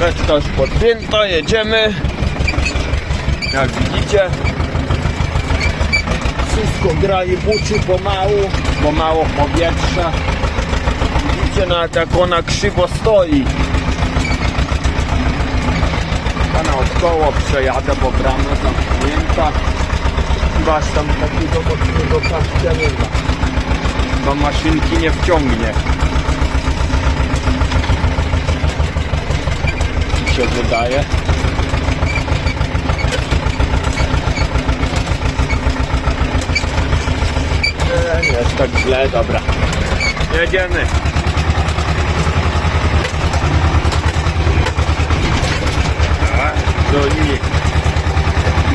Reszta już podpięta, jedziemy. Jak widzicie, wszystko gra i buczy pomału, bo mało powietrza. Widzicie, nawet jak ona krzywo stoi. A naokoło przejadę, bo brama zamknięta. Chyba tam takiego mocnego kapcia nie ma. Bo maszynki nie wciągnie. Się wydaje. Nie, jest tak źle, dobra. Jedziemy. A, Do linii.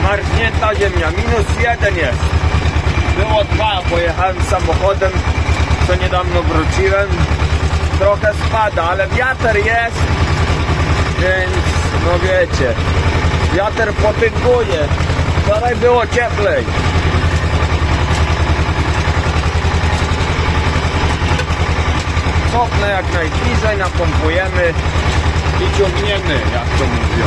Marznięta ziemia, minus jeden jest. Było dwa, pojechałem samochodem, co niedawno wróciłem. Trochę spada, ale wiatr jest, no wiecie, wiatr potęguje. Wczoraj było cieplej. Cofnę jak najbliżej, napompujemy i ciągniemy, jak to mówią.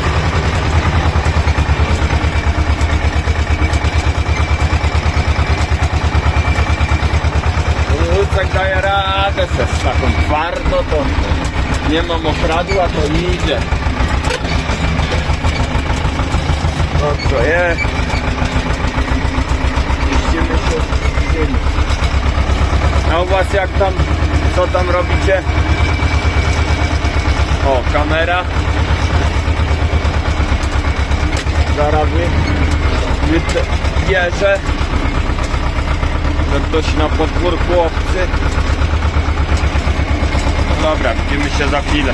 Lucek daje radę se z taką twardo, to nie mam okradła, to idzie. No co jest? Mieścimy się ziemi. A u was jak tam, co tam robicie? O, kamera. Zaraz bierze. Że ktoś na podwórku obcy. No dobra, widzimy się za chwilę.